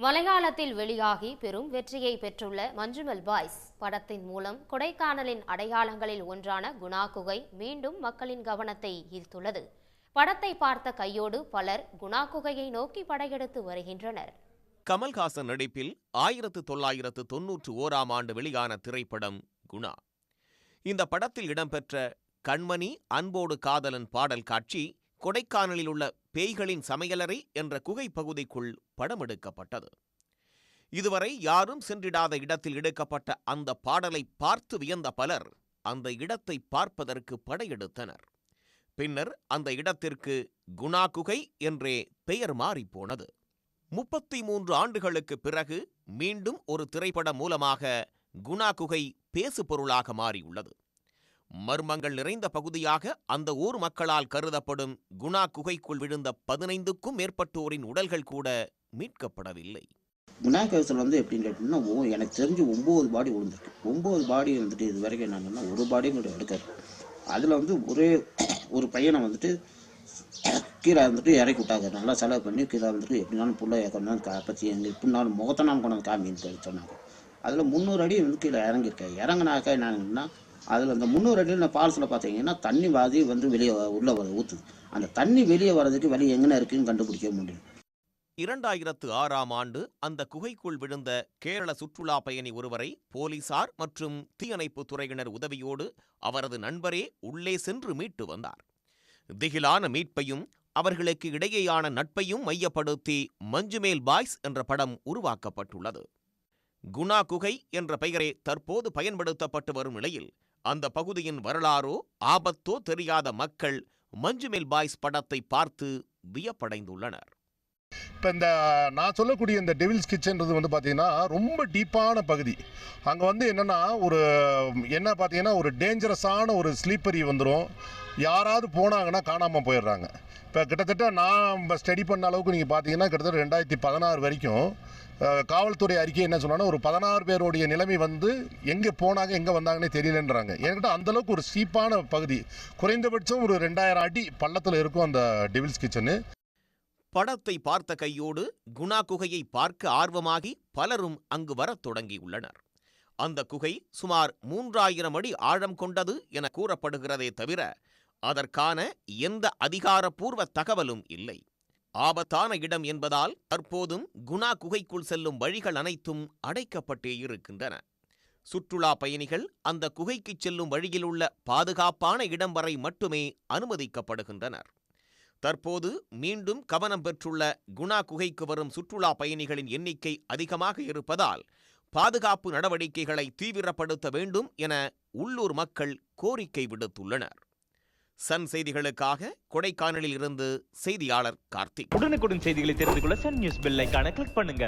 மலையாளத்தில் வெளியாகி பெரும் வெற்றியை பெற்றுள்ள மஞ்சுமல் பாய்ஸ் படத்தின் மூலம் கொடைக்கானலின் அடையாளங்களில் ஒன்றான குணா குகை மீண்டும் மக்களின் கவனத்தை ஈர்த்துள்ளது. படத்தை பார்த்த கையோடு பலர் குணா குகையை நோக்கி படையெடுத்து வருகின்றனர். கமல்ஹாசன் நடிப்பில் ஆயிரத்து தொள்ளாயிரத்து தொன்னூற்று ஓராம் ஆண்டு வெளியான திரைப்படம் குணா. இந்த படத்தில் இடம்பெற்ற கண்மணி அன்போடு காதலன் பாடல் காட்சி கொடைக்கானலில் உள்ள பேய்களின் சமையலறை என்ற குகை பகுதிக்குள் படமெடுக்கப்பட்டது. இதுவரை யாரும் சென்றிடாத இடத்தில் எடுக்கப்பட்ட அந்த பாடலை பார்த்து வியந்த பலர் அந்த இடத்தை பார்ப்பதற்கு படையெடுத்தனர். பின்னர் அந்த இடத்திற்கு குணா குகை என்றே பெயர் மாறிப்போனது முப்பத்தி மூன்று ஆண்டுகளுக்கு பிறகு மீண்டும் ஒரு திரைப்படம் மூலமாக குணா குகை பேசுபொருளாக மாறியுள்ளது. மர்மங்கள் நிறைந்த பகுதியாக அந்த ஊர் மக்களால் கருதப்படும் குணா குகைக்குள் விழுந்த பதினைந்துக்கும் மேற்பட்டோரின் உடல்கள் கூட மீட்கப்படவில்லை. குணா கேவ்ஸில் வந்து எப்படின்னு கேட்டோம்னா ஓ எனக்கு தெரிஞ்சு ஒம்பது பாடி விழுந்திருக்கு. ஒம்பது பாடி வந்துட்டு இது வரைக்கும் என்னன்னா ஒரு பாடியும் கூட எடுக்காது அதில் வந்து ஒரே ஒரு பையனை வந்துட்டு கீழே வந்துட்டு இறக்கி விட்டாங்க. நல்லா செலவு பண்ணி கீழே வந்துட்டு எப்படினாலும் புள்ள கொண்டாந்து காப்பாற்றி எங்கள் எப்படினாலும் முகத்தை கொண்டாந்து காமின்னு சொல்லி சொன்னாங்க. அதில் முந்நூறு அடி வந்து கீழே இறங்கியிருக்கேன் இறங்கினாக்கா என்னன்னா அதில் அந்த முந்நூறு அடியில் ஃபால்ஸில் பார்த்தீங்கன்னா தண்ணி வாதி வந்து வெளியே உள்ளே ஊற்றுது அந்த தண்ணி வெளியே வர்றதுக்கு வழி எங்கே இருக்குன்னு கண்டுபிடிக்க முடியும் இரண்டாயிரத்து ஆறாம் ஆண்டு அந்த குகைக்குள் விழுந்த கேரள சுற்றுலா பயணி ஒருவரை போலீசார் மற்றும் தீயணைப்பு துறையினர் உதவியோடு அவரது நண்பரே உள்ளே சென்று மீட்டு வந்தார். திகிலான மீட்பையும் அவர்களுக்கு இடையேயான நட்பையும் மையப்படுத்தி மஞ்சுமேல் பாய்ஸ் என்ற படம் உருவாக்கப்பட்டுள்ளது. குணா குகை என்ற பெயரே தற்போது பயன்படுத்தப்பட்டு வரும் நிலையில் அந்த பகுதியின் வரலாறோ ஆபத்தோ தெரியாத மக்கள் மஞ்சுமேல் பாய்ஸ் படத்தை பார்த்து வியப்படைந்துள்ளனர். இப்போ இந்த நான் சொல்லக்கூடிய இந்த டெவில்ஸ் கிச்சன்றது வந்து பார்த்தீங்கன்னா ரொம்ப டீப்பான பகுதி. அங்கே வந்து என்னென்னா ஒரு என்ன பார்த்தீங்கன்னா ஒரு டேஞ்சரஸான ஒரு ஸ்லீப்பரி வந்துடும் யாராவது போனாங்கன்னா காணாமல் போயிடுறாங்க. இப்போ கிட்டத்தட்ட நான் ஸ்டடி பண்ண அளவுக்கு நீங்கள் பார்த்தீங்கன்னா கிட்டத்தட்ட ரெண்டாயிரத்தி பதினாறு வரைக்கும் காவல்துறை அறிக்கை என்ன சொன்னாங்கன்னா ஒரு பதினாறு பேருடைய நிலைமை வந்து எங்கே போனாங்க எங்கே வந்தாங்கன்னே தெரியலன்றாங்க. ஏன்னா அந்தளவுக்கு ஒரு சீப்பான பகுதி. குறைந்தபட்சம் ஒரு ரெண்டாயிரம் அடி பள்ளத்தில் இருக்கும் அந்த டெவில்ஸ் கிச்சனு படத்தை பார்த்த கையோடு குணா குகையை பார்க்க ஆர்வமாகி பலரும் அங்கு வரத் தொடங்கியுள்ளனர். அந்த குகை சுமார் மூன்றாயிரம் அடி ஆழம் கொண்டது என கூறப்படுகிறதே தவிர அதற்கான எந்த அதிகாரப்பூர்வ தகவலும் இல்லை. ஆபத்தான இடம் என்பதால் தற்போதும் குணா குகைக்குள் செல்லும் வழிகள் அனைத்தும் அடைக்கப்பட்டே இருக்கின்றன. சுற்றுலா பயணிகள் அந்த குகைக்குச் செல்லும் வழியிலுள்ள பாதுகாப்பான இடம் வரை மட்டுமே அனுமதிக்கப்படுகின்றனர். தற்போது மீண்டும் கவனம் பெற்றுள்ள குணா குகைக்கு வரும் சுற்றுலா பயணிகளின் எண்ணிக்கை அதிகமாக இருப்பதால் பாதுகாப்பு நடவடிக்கைகளை தீவிரப்படுத்த வேண்டும் என உள்ளூர் மக்கள் கோரிக்கை விடுத்துள்ளனர். சன் செய்திகளுக்காக கொடைக்கானலில் இருந்து செய்தியாளர் கார்த்திக். உடனுக்குடன் செய்திகளை தெரிந்து கொள்ள சன் நியூஸ் பெல் ஐகானை கிளிக் பண்ணுங்க.